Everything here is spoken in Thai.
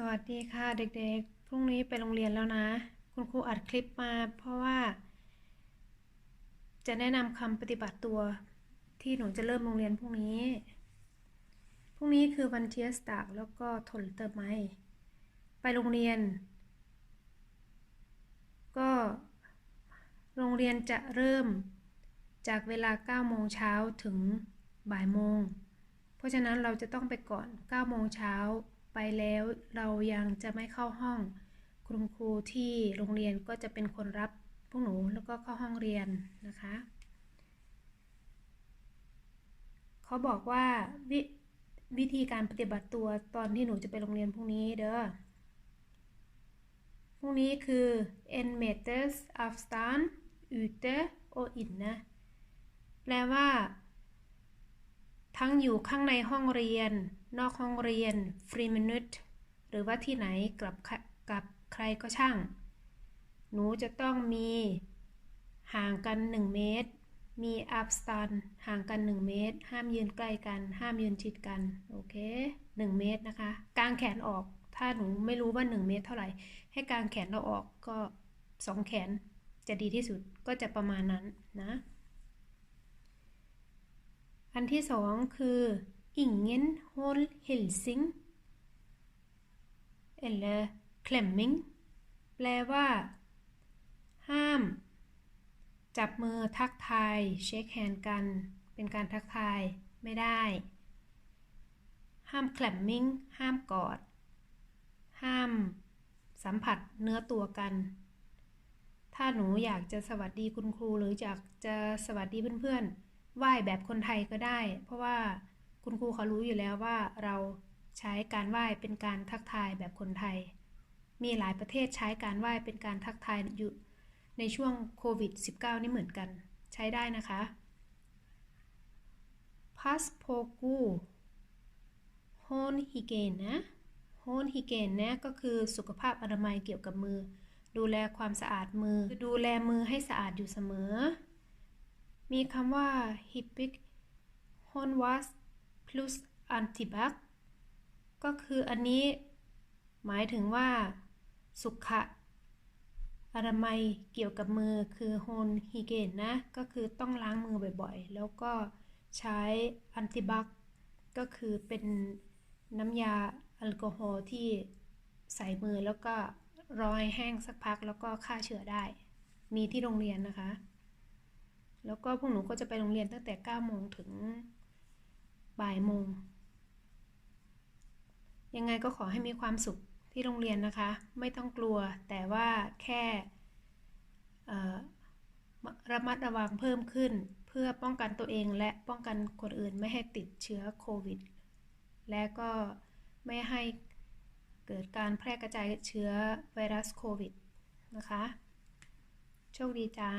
สวัสดีค่ะเด็กๆ พรุ่งนี้ไปโรงเรียนแล้วนะ คุณครูอัดคลิปมาเพราะว่า จะแนะนำคำปฏิบัติตัวที่หนูจะเริ่มโรงเรียนพรุ่งนี้ พรุ่งนี้คือวันเทียสตากแล้วก็ทนเติมไม้ไปโรงเรียน ก็โรงเรียนจะเริ่มจากเวลา 9 โมงเช้าถึงบ่ายโมง เพราะฉะนั้นเราจะต้องไปก่อน 9 โมงเช้า ไปแล้วเรายังจะไม่เข้าห้อง คุณครูที่โรงเรียนก็จะเป็นคนรับพวกหนูแล้วก็เข้าห้องเรียนนะคะเขาบอกว่าวิวิธีการปฏิบัติตัวตอนที่หนูจะไปโรงเรียนพรุ่งนี้เด้อพรุ่งนี้คือ en meters avstand ute og inne แปลว่า ทั้งอยู่ข้างในห้องเรียน นอกห้องเรียน ฟรีมินุตหรือว่าที่ไหนกับกับใครก็ช่าง หนูจะต้องมีห่างกัน 1 เมตร มีอัพสตันห่างกัน 1 เมตร ห้ามยืนใกล้กัน ห้ามยืนชิดกัน โอเค 1 เมตรนะคะ กางแขนออก ถ้าหนูไม่รู้ว่า 1 เมตรเท่าไหร่ ให้กางแขนเราออกก็ 2 แขนจะดีที่สุด ก็จะประมาณนั้นนะ อันที่สองคือ ingen hold hilsing eller klemming แปลว่า ห้าม จับมือทักทายเช็คแฮนด์กัน เป็นการทักทายไม่ได้ ห้ามแคลมมิ่งห้ามกอด ห้าม สัมผัสเนื้อตัวกัน ถ้าหนูอยากจะสวัสดีคุณครูหรืออยากจะสวัสดีเพื่อนๆไหว้แบบคนไทยก็ได้ เพราะว่า คุณครูเขารู้อยู่แล้วว่าเราใช้การไหว้เป็นการทักทายแบบคนไทย มีหลายประเทศใช้การไหว้เป็นการทักทายอยู่ในช่วงโควิด -19 นี่เหมือนกัน ใช้ได้นะคะ pass p o g u h o n h y g i e n e h o n h y g i e n e ก็คือสุขภาพอนามัยเกี่ยวกับมือ ดูแลความสะอาดมือ ดูแลมือให้สะอาดอยู่เสมอ มีคำว่า hippic h o n was plus antibac ก็คืออันนี้หมายถึงว่า สุขะอนามัยเกี่ยวกับมือคือโฮนฮีเกนนะ ก็คือต้องล้างมือบ่อยๆ แล้วก็ใช้อันติบักก็คือเป็นน้ำยาแอลกอฮอล์ที่ใส่มือแล้วก็รอให้แห้งสักพักแล้วก็ฆ่าเชื้อได้ มีที่โรงเรียนนะคะ แล้วก็พวกหนูก็จะไปโรงเรียนตั้งแต่9โมงถึง บ่ายโมง ยังไงก็ขอให้มีความสุขที่โรงเรียนนะคะ ไม่ต้องกลัวแต่ว่าแค่ระมัดระวังเพิ่มขึ้น เพื่อป้องกันตัวเองและป้องกันคนอื่นไม่ให้ติดเชื้อโควิด และก็ไม่ให้เกิดการแพร่กระจายเชื้อไวรัสโควิดนะคะ โชคดีจ้า